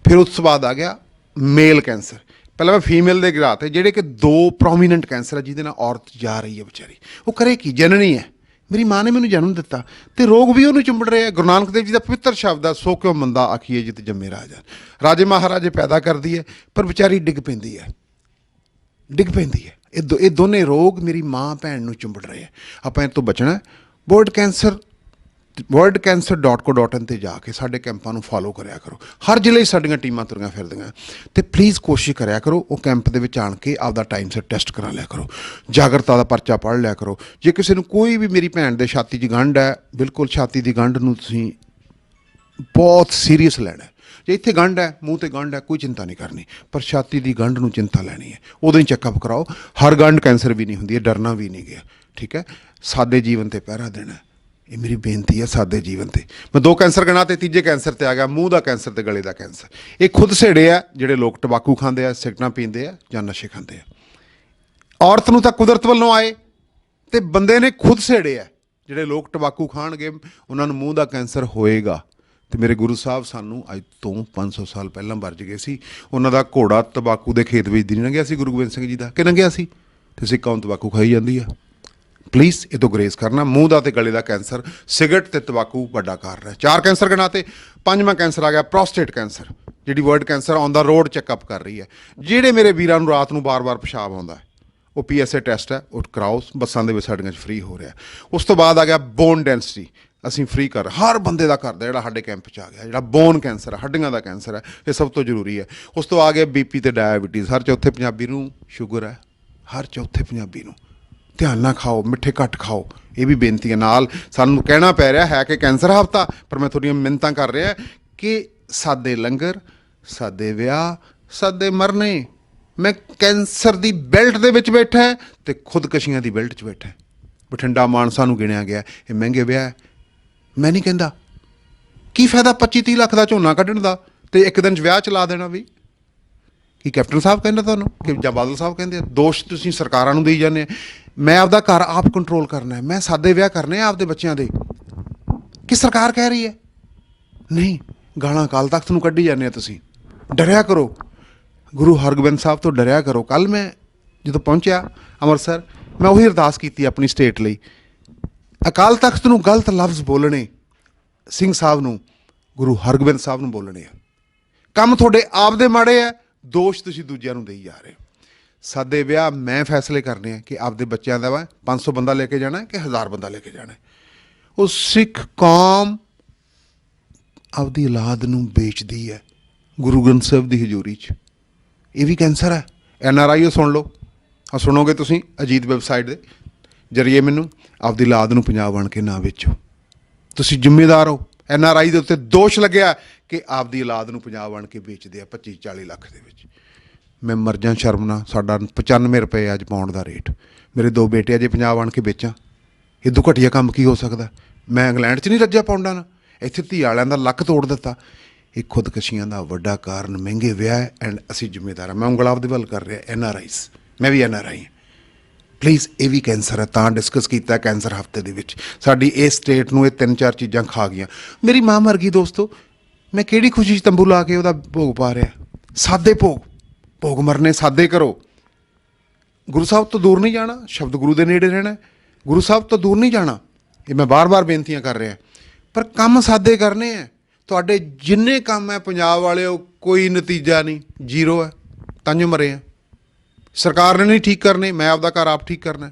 ਫਿਰ ਉਸ ਤੋਂ ਬਾਅਦ ਆ ਗਿਆ ਮੇਲ ਕੈਂਸਰ ਪਹਿਲਾਂ ਮੈਂ ਫੀਮੇਲ ਦੇ ਗਿਰਾ ਤੇ ਜਿਹੜੇ ਕਿ ਦੋ ਪ੍ਰੋਮੀਨੈਂਟ ਕੈਂਸਰ ਆ, ਜਿਹਦੇ ਨਾਲ ਔਰਤ ਜਾ ਰਹੀ ਹੈ ਵਿਚਾਰੀ। ਉਹ ਕਰੇ ਕੀ? ਜਨਨੀ ਹੈ। ਮੇਰੀ ਮਾਂ ਨੇ ਮੈਨੂੰ ਜਨਮ ਦਿੱਤਾ ਤੇ ਰੋਗ ਵੀ ਉਹਨੂੰ ਚੁੰਬੜ ਰਿਹਾ ਗੁਰੂ ਨਾਨਕ ਦੇਵ ਜੀ ਦਾ ਪਵਿੱਤਰ ਸ਼ਬਦ ਆ, ਸੋ ਕਿਉ ਮੰਦਾ ਆਖੀਏ ਜਿਤ ਜੰਮੇ ਰਾਜਾ। ਰਾਜੇ ਮਹਾਰਾਜੇ ਪੈਦਾ ਕਰਦੀ ਹੈ, ਪਰ ਵਿਚਾਰੀ ਡਿੱਗ ਪੈਂਦੀ ਹੈ। ਡਿੱਗ ਪੈਂਦੀ ਹੈ। ਇਹ ਦੋ ਇਹ ਦੋਨੇ ਰੋਗ ਮੇਰੀ ਮਾਂ ਭੈਣ ਨੂੰ ਚੁੰਬੜ ਰਹੇ ਆ। ਆਪਾਂ ਇਹ ਤੋਂ ਬਚਣਾ ਵਰਲਡ ਕੈਂਸਰ worldcancer.co.in ਤੇ ਜਾ ਕੇ ਸਾਡੇ ਕੈਂਪਾਂ ਨੂੰ ਫਾਲੋ ਕਰਿਆ ਕਰੋ। ਹਰ ਜ਼ਿਲ੍ਹੇ 'ਚ ਸਾਡੀਆਂ ਟੀਮਾਂ ਤੁਰੀਆਂ ਫਿਰਦੀਆਂ। ਤੇ ਪਲੀਜ਼ ਕੋਸ਼ਿਸ਼ ਕਰਿਆ ਕਰੋ, ਉਹ ਕੈਂਪ ਦੇ ਵਿੱਚ ਆਣ ਕੇ ਆਪਦਾ ਟਾਈਮ ਸਿਰ ਟੈਸਟ ਕਰਾ ਲਿਆ ਕਰੋ। ਜਾਗਰਤਾ ਦਾ ਪਰਚਾ ਪੜ੍ਹ ਲਿਆ ਕਰੋ। ਜੇ ਕਿਸੇ ਨੂੰ ਕੋਈ ਵੀ ਮੇਰੀ ਭੈਣ ਦੇ ਛਾਤੀ 'ਚ ਗੰਢ ਹੈ, ਬਿਲਕੁਲ ਛਾਤੀ ਦੀ ਗੰਢ ਨੂੰ ਤੁਸੀਂ ਬਹੁਤ ਸੀਰੀਅਸ ਲੈਣਾ ਜੇ ਇੱਥੇ ਗੰਢ ਹੈ, ਮੂੰਹ ਤੇ ਗੰਢ ਹੈ, ਕੋਈ ਚਿੰਤਾ ਨਹੀਂ ਕਰਨੀ। ਪਰ ਛਾਤੀ ਦੀ ਗੰਢ ਨੂੰ ਚਿੰਤਾ ਲੈਣੀ ਹੈ। ਉਦੋਂ ਹੀ ਚੈੱਕਅਪ ਕਰਾਓ। ਹਰ ਗੰਢ ਕੈਂਸਰ ਵੀ ਨਹੀਂ ਹੁੰਦੀ ਹੈ, ਡਰਨਾ ਵੀ ਨਹੀਂ ਗਿਆ। ਠੀਕ ਹੈ? ਸਾਡੇ ਜੀਵਨ ਤੇ ਪਹਿਰਾ ਦੇਣਾ ਇਹ ਮੇਰੀ ਬੇਨਤੀ ਹੈ ਸਾਦੇ ਜੀਵਨ ਤੇ। ਮੈਂ ਦੋ ਕੈਂਸਰ ਗਣਾ ਤੇ ਤੀਜੇ ਕੈਂਸਰ ਤੇ ਆ ਗਿਆ, ਮੂੰਹ ਦਾ ਕੈਂਸਰ ਤੇ ਗਲੇ ਦਾ ਕੈਂਸਰ। ਇਹ ਖੁਦ ਸੇੜੇ ਆ, ਜਿਹੜੇ ਲੋਕ ਟਬਾਕੂ ਖਾਂਦੇ ਆ ਸਿਗਰਟਾਂ ਪੀਂਦੇ ਆ ਜਾਂ ਨਸ਼ੇ ਖਾਂਦੇ ਆ। ਔਰਤ ਨੂੰ ਤਾਂ ਕੁਦਰਤ ਵੱਲੋਂ ਆਏ, ਤੇ ਬੰਦੇ ਨੇ ਖੁਦ ਸੇੜੇ ਆ, ਜਿਹੜੇ ਲੋਕ ਟਬਾਕੂ ਖਾਣਗੇ, ਉਹਨਾਂ ਨੂੰ ਮੂੰਹ ਦਾ ਕੈਂਸਰ ਹੋਏਗਾ। ਤੇ ਮੇਰੇ ਗੁਰੂ ਸਾਹਿਬ ਸਾਨੂੰ ਅੱਜ ਤੋਂ 500 ਸਾਲ ਪਹਿਲਾਂ ਵਰਜ ਗਏ ਸੀ। ਉਹਨਾਂ ਦਾ ਘੋੜਾ ਤਬਾਕੂ ਦੇ ਖੇਤ ਵਿੱਚ ਦੀ ਨਹੀਂ ਲੰਘਿਆ ਸੀ, ਗੁਰੂ ਗੋਬਿੰਦ ਸਿੰਘ ਜੀ ਦਾ। ਕਿ ਲੰਘਿਆ ਸੀ? ਤੇ ਸਿੱਕਾਂ ਨੂੰ ਤਬਾਕੂ ਖਾਈ ਜਾਂਦੀ ਆ। ਪਲੀਜ਼ ਇਹ ਤੋਂ ਗਰੇਜ਼ ਕਰਨਾ। ਮੂੰਹ ਦਾ ਤੇ ਗਲੇ ਦਾ ਕੈਂਸਰ, ਸਿਗਰਟ ਤੇ ਤਬਾਕੂ ਵੱਡਾ ਕਾਰਨ ਹੈ। ਚਾਰ ਕੈਂਸਰ ਗਣਾਤੇ ਪੰਜਵਾਂ ਕੈਂਸਰ ਆ ਗਿਆ ਪ੍ਰੋਸਟੇਟ ਕੈਂਸਰ, ਜਿਹੜੀ world cancer on the road checkup ਕਰ ਰਹੀ ਹੈ। ਜਿਹੜੇ ਮੇਰੇ ਵੀਰਾਂ ਨੂੰ ਰਾਤ ਨੂੰ ਬਾਰ-ਬਾਰ ਪਿਸ਼ਾਬ ਆਉਂਦਾ ਹੈ, ਉਹ ਪੀਐਸਏ ਟੈਸਟ ਹੈ, ਉਹ ਕਰਾਓ, ਬੱਸਾਂ ਦੇ ਵਿੱਚ ਸਾਡੀਆਂ 'ਚ ਫ੍ਰੀ ਹੋ ਰਿਹਾ ਉਸ ਤੋਂ ਬਾਅਦ ਆ ਗਿਆ ਬੋਨ ਡੈਂਸਿਟੀ ਅਸੀਂ ਫ੍ਰੀ ਕਰ ਹਰ ਬੰਦੇ ਦਾ ਕਰਦਾ ਜਿਹੜਾ ਸਾਡੇ ਕੈਂਪ 'ਚ ਆ ਗਿਆ, ਜਿਹੜਾ ਬੋਨ ਕੈਂਸਰ ਹੈ, ਹੱਡੀਆਂ ਦਾ ਕੈਂਸਰ ਹੈ, ਇਹ ਸਭ ਤੋਂ ਜ਼ਰੂਰੀ ਹੈ। ਉਸ ਤੋਂ ਆ ਗਿਆ ਬੀਪੀ ਤੇ ਡਾਇਬੀਟੀਜ਼ ਹਰ ਚੌਥੇ ਪੰਜਾਬੀ ਨੂੰ ਸ਼ੂਗਰ ਹੈ, ਹਰ ਚੌਥੇ ਪੰਜਾਬੀ ਨੂੰ। ਧਿਆਨ ਨਾਲ ਖਾਓ, ਮਿੱਠੇ ਘੱਟ ਖਾਓ। ਇਹ ਵੀ ਬੇਨਤੀ ਹੈ ਨਾਲ। ਸਾਨੂੰ ਕਹਿਣਾ ਪੈ ਰਿਹਾ ਹੈ ਕਿ ਕੈਂਸਰ ਹਫਤਾ, ਪਰ ਮੈਂ ਤੁਹਾਡੀਆਂ ਮਿੰਨਤਾਂ ਕਰ ਰਿਹਾ ਕਿ ਸਾਦੇ ਲੰਗਰ, ਸਾਦੇ ਵਿਆਹ, ਸਾਦੇ ਮਰਨੇ, ਮੈਂ ਕੈਂਸਰ ਦੀ ਬੈਲਟ ਦੇ ਵਿੱਚ ਬੈਠਾ ਹੈ ਤੇ ਖੁਦਕਸ਼ੀਆਂ ਦੀ ਬੈਲਟ 'ਚ ਬੈਠਾ ਬਠਿੰਡਾ ਮਾਨਸਾ ਨੂੰ ਗਿਣਿਆ ਗਿਆ। ਇਹ ਮਹਿੰਗੇ ਵਿਆਹ ਮੈਂ ਨਹੀਂ ਕਹਿੰਦਾ। ਕੀ ਫਾਇਦਾ 25 30 ਲੱਖ ਦਾ ਝੋਨਾ ਕੱਢਣ ਦਾ ਤੇ ਇੱਕ ਦਿਨ 'ਚ ਵਿਆਹ ਚਲਾ ਦੇਣਾ ਵੀ? ਕੀ ਕੈਪਟਨ ਸਾਹਿਬ ਕਹਿੰਦਾ ਤੁਹਾਨੂੰ? ਕਿ ਜਾਂ ਬਾਦਲ ਸਾਹਿਬ ਕਹਿੰਦੇ ਆ, ਦੋਸ਼ ਤੁਸੀਂ ਸਰਕਾਰਾਂ ਨੂੰ ਦੇਈ ਜਾਂਦੇ ਆ। ਮੈਂ ਆਪਦਾ ਘਰ ਆਪ ਕੰਟਰੋਲ ਕਰਨਾ ਹੈ, ਮੈਂ ਸਾਦੇ ਵਿਆਹ ਕਰਨੇ ਆ ਆਪਦੇ ਬੱਚਿਆਂ ਦੇ। ਕਿ ਸਰਕਾਰ ਕਹਿ ਰਹੀ ਹੈ? ਨਹੀਂ, ਗਾਲਾਂ ਕਾਲ ਤਖਤ ਨੂੰ ਕੱਢੀ ਜਾਂਦੇ ਆ ਤੁਸੀਂ। ਡਰਿਆ ਕਰੋ। ਗੁਰੂ ਹਰਗੋਬਿੰਦ ਸਾਹਿਬ ਤੋਂ ਡਰਿਆ ਕਰੋ। ਕੱਲ ਮੈਂ ਜਦੋਂ ਪਹੁੰਚਿਆ ਅੰਮ੍ਰਿਤਸਰ, ਮੈਂ ਉਹੀ ਅਰਦਾਸ ਕੀਤੀ ਆਪਣੀ ਸਟੇਟ ਲਈ। ਅਕਾਲ ਤਖਤ ਨੂੰ ਗਲਤ ਲਫ਼ਜ਼ ਬੋਲਣੇ, ਸਿੰਘ ਸਾਹਿਬ ਨੂੰ, ਗੁਰੂ ਹਰਗੋਬਿੰਦ ਸਾਹਿਬ ਨੂੰ ਬੋਲਣੇ ਆ। ਕੰਮ ਤੁਹਾਡੇ ਆਪ ਦੇ ਮਾੜੇ ਆ, ਦੋਸ਼ ਤੁਸੀਂ ਦੂਜਿਆਂ ਨੂੰ ਦੇਈ ਜਾ ਰਹੇ ਹੋ। ਸਾਦੇ ਵਿਆਹ ਮੈਂ ਫੈਸਲੇ ਕਰਨੇ ਆ ਕਿ ਆਪਦੇ ਬੱਚਿਆਂ ਦਾ ਵਾ 500 ਬੰਦਾ ਲੈ ਕੇ ਜਾਣਾ ਕਿ 1000 ਬੰਦਾ ਲੈ ਕੇ ਜਾਣਾ। ਉਹ ਸਿੱਖ ਕੌਮ ਆਪਦੀ ਔਲਾਦ ਨੂੰ ਵੇਚਦੀ ਹੈ ਗੁਰੂ ਗ੍ਰੰਥ ਸਾਹਿਬ ਦੀ ਹਜ਼ੂਰੀ 'ਚ। ਇਹ ਵੀ ਕੈਂਸਰ ਹੈ। ਐਨ ਆਰ ਆਈ ਸੁਣ ਲਓ। ਆ ਸੁਣੋਗੇ ਤੁਸੀਂ ਅਜੀਤ ਵੈਬਸਾਈਟ ਦੇ ਜਰੀਏ ਮੈਨੂੰ, ਆਪਦੀ ਔਲਾਦ ਨੂੰ ਪੰਜਾਬ ਬਣ ਕੇ ਨਾ ਵੇਚੋ। ਤੁਸੀਂ ਜ਼ਿੰਮੇਦਾਰ ਹੋ। ਐਨ ਆਰ ਆਈ ਦੇ ਉੱਤੇ ਦੋਸ਼ ਲੱਗਿਆ ਕਿ ਆਪਦੀ ਔਲਾਦ ਨੂੰ ਪੰਜਾਬ ਬਣ ਕੇ ਵੇਚਦੇ ਆ 25 40 ਲੱਖ ਦੇ ਵਿੱਚ। ਮੈਂ ਮਰ ਜਾਂ ਸ਼ਰਮ ਨਾਲ, ਸਾਡਾ 95 ਰੁਪਏ ਅੱਜ ਪਾਉਣ ਦਾ ਰੇਟ ਮੇਰੇ ਦੋ ਬੇਟੇ ਅਜੇ ਪੰਜਾਬ ਆਣ ਕੇ ਵੇਚਾਂ। ਇਹ ਤੋਂ ਘਟੀਆ ਕੰਮ ਕੀ ਹੋ ਸਕਦਾ? ਮੈਂ ਇੰਗਲੈਂਡ 'ਚ ਨਹੀਂ ਰੱਜਿਆ ਪਾਉਂਡਾਂ ਨਾਲ। ਇੱਥੇ ਧੀ ਵਾਲਿਆਂ ਦਾ ਲੱਕ ਤੋੜ ਦਿੱਤਾ। ਇਹ ਖੁਦਕਸ਼ੀਆਂ ਦਾ ਵੱਡਾ ਕਾਰਨ ਮਹਿੰਗੇ ਵਿਆਹ ਐਂਡ ਅਸੀਂ ਜ਼ਿੰਮੇਦਾਰ ਹਾਂ। ਮੈਂ ਉਂਗਲਾਬ ਦੇ ਵੱਲ ਕਰ ਰਿਹਾ, ਐਨ ਆਰ ਆਈਸ ਮੈਂ ਵੀ ਐਨ ਆਰ ਆਈ ਹਾਂ। ਪਲੀਜ਼ ਇਹ ਵੀ ਕੈਂਸਰ ਹੈ। ਤਾਂ ਡਿਸਕਸ ਕੀਤਾ ਕੈਂਸਰ ਹਫ਼ਤੇ ਦੇ ਵਿੱਚ। ਸਾਡੀ ਇਹ ਸਟੇਟ ਨੂੰ ਇਹ ਤਿੰਨ ਚਾਰ ਚੀਜ਼ਾਂ ਖਾ ਗਈਆਂ। ਮੇਰੀ ਮਾਂ ਮਰ ਗਈ ਦੋਸਤੋ। ਮੈਂ ਕਿਹੜੀ ਖੁਸ਼ੀ 'ਚ ਤੰਬੂ ਲਾ ਕੇ ਉਹਦਾ ਭੋਗ ਪਾ ਰਿਹਾ? ਸਾਦੇ ਭੋਗ। ਭੋਗ ਮਰਨੇ ਸਾਦੇ ਕਰੋ। ਗੁਰੂ ਸਾਹਿਬ ਤੋਂ ਦੂਰ ਨਹੀਂ ਜਾਣਾ, ਸ਼ਬਦ ਗੁਰੂ ਦੇ ਨੇੜੇ ਰਹਿਣਾ ਗੁਰੂ ਸਾਹਿਬ ਤੋਂ ਦੂਰ ਨਹੀਂ ਜਾਣਾ, ਇਹ ਮੈਂ ਬਾਰ-ਬਾਰ ਬੇਨਤੀਆਂ ਕਰ ਰਿਹਾ। ਪਰ ਕੰਮ ਸਾਦੇ ਕਰਨੇ ਆ ਤੁਹਾਡੇ ਜਿੰਨੇ ਕੰਮ ਹੈ ਪੰਜਾਬ ਵਾਲਿਓ, ਕੋਈ ਨਤੀਜਾ ਨਹੀਂ, ਜ਼ੀਰੋ ਹੈ। ਤਾਂ ਮਰੇ ਆ ਸਰਕਾਰ ਨੇ ਨਹੀਂ ਠੀਕ ਕਰਨੇ, ਮੈਂ ਆਪਦਾ ਘਰ ਆਪ ਠੀਕ ਕਰਨਾ